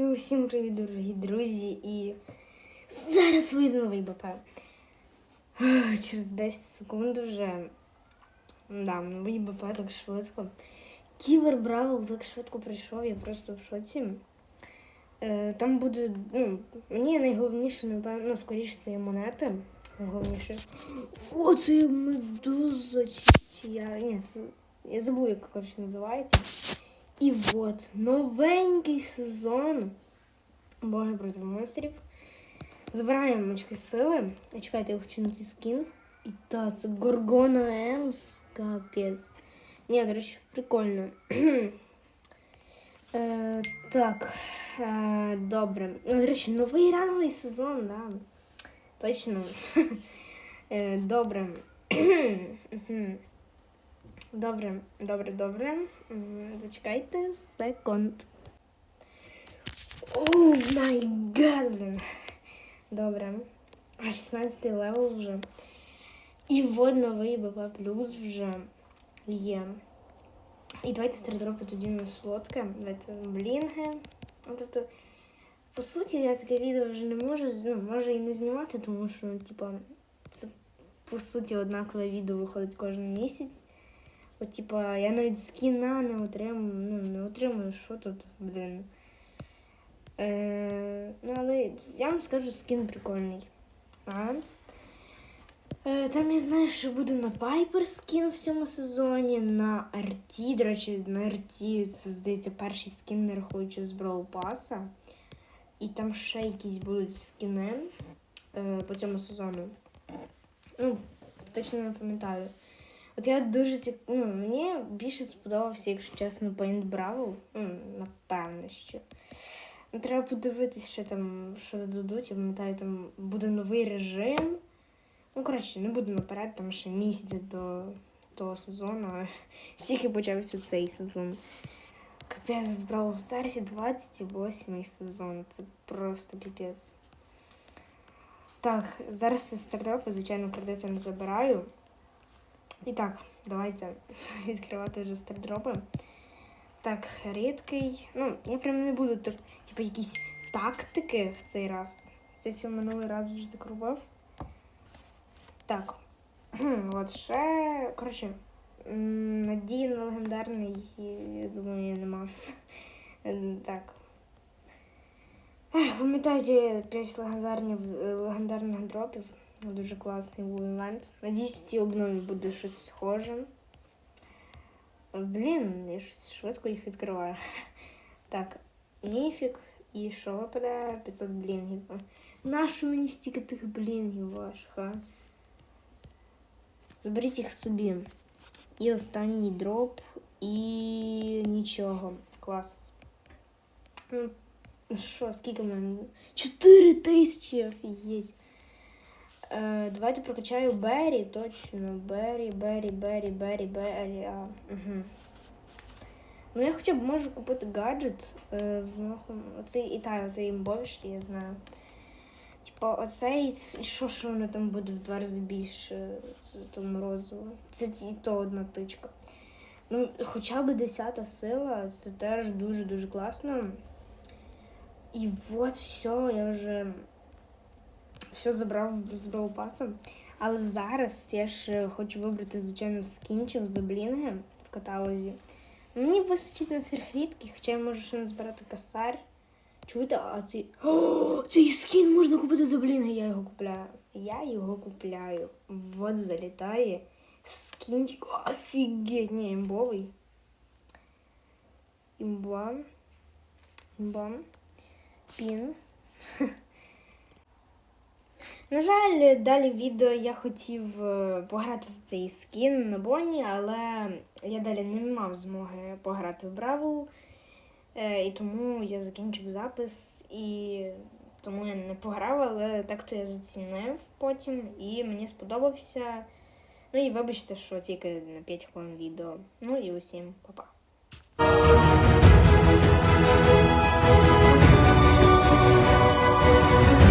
Всім привіт, дорогі друзі! І зараз вийде новий БП. Через 10 секунд вже. Да, новий БП так швидко. Кібер Бравл так швидко прийшов, я просто в шоці. Е, Там буде, ну, мені найголовніше, напевно, ну, скоріше це є монети. Найголовніше. О, це є медуза чи я. Ні, я забув, як коротше називається. І от новенький сезон Боги проти монстрів. Забираємо очки сили. Чекайте, я хочу на цей скін. І та, це Горгона Емс. Капець. Ні, до речі, прикольно. е, так. Е, добре. Ну, До речі, новий ранговий сезон, да. Точно. е, добре. Добре, добре, добре. Зачекайте секунд. О май гад. Добре. А 16 левел вже. І вот новий БП плюс вже є. І давайте стрідропи тоді на солодке. Давайте блінги. Ну, Тобто, по суті, я таке відео вже не можу, ну, можу і не знімати, тому що, типа, це по суті однакове відео виходить кожен місяць. От, типа, я навіть скіна не отримую, ну, не отримую, що тут, блін. Е, ну, але я вам скажу, скін прикольний. Амс. Е, там я знаю, що буде на Пайпер скін в цьому сезоні, на RT, до речі, на RT, це, здається, перший скін, не рахуючи з Brawl Паса. І там ще якісь будуть скіни е, по цьому сезону. Ну, точно не пам'ятаю. От я дуже цік... ну, мені більше сподобався, якщо чесно, Paint Brawl. Ну, напевно, що. Ну, Треба подивитися, що там що додадуть. Я пам'ятаю, там буде новий режим. Ну, коротше, не буду наперед, там ще місяць до того сезону. а почався цей сезон. Капець в Brawl Stars 28 сезон. Це просто піпець. Так, зараз з стартапу, звичайно, кредити не забираю. І так, давайте відкривати вже стардропи. Так, рідкий. Ну, я прям не буду так, типу, якісь тактики в цей раз. Здається, в минулий раз вже так робив. Так. От ще. Коротше, надії на легендарний, я думаю, нема. Ем, Так. Пам'ятаєте 5 легендарних, легендарних дропів. Дуже класний був івент. Надіюсь, в цій обнові буде щось схоже. Блін, я щось швидко їх відкриваю. Так, міфік. І що випадає? 500 блінгів. Нащо мені стільки тих блінгів ваших, а? Заберіть їх собі. І останній дроп, і нічого. Клас. Ну, Що, скільки в мене? 4 тисячі, офігеть. Е, давайте прокачаю Беррі, точно. Беррі, Беррі, Беррі, Беррі, Беррі. А, угу. Ну, я хоча б можу купити гаджет е. Оцей і та, оцей імбовіший, я знаю. Типа, оцей, що, що воно там буде в два рази більше тому розову. Це і то одна тичка. Ну, хоча б десята сила, це теж дуже-дуже класно. І от все, я вже все забрав з Браупасом. Але зараз я ж хочу вибрати, звичайно, скінчів за блінги в каталозі. Мені вистачить на сверхрідкі, хоча я можу ще назбирати косарь. Чуєте, а цей. О, цей скін можна купити за блінги, я його купляю. Я його купляю. Вот залітає. Скінчик. Офігеть, ні, імбовий. Імба. Імба. Пін. На жаль, далі відео я хотів е, пограти за цей скін на Бонні, але я далі не мав змоги пограти в Бравл. Е, І тому я закінчив запис і тому я не пограв, але так-то я зацінив потім і мені сподобався. Ну і вибачте, що тільки на 5 хвилин відео. Ну і усім па-па. Thank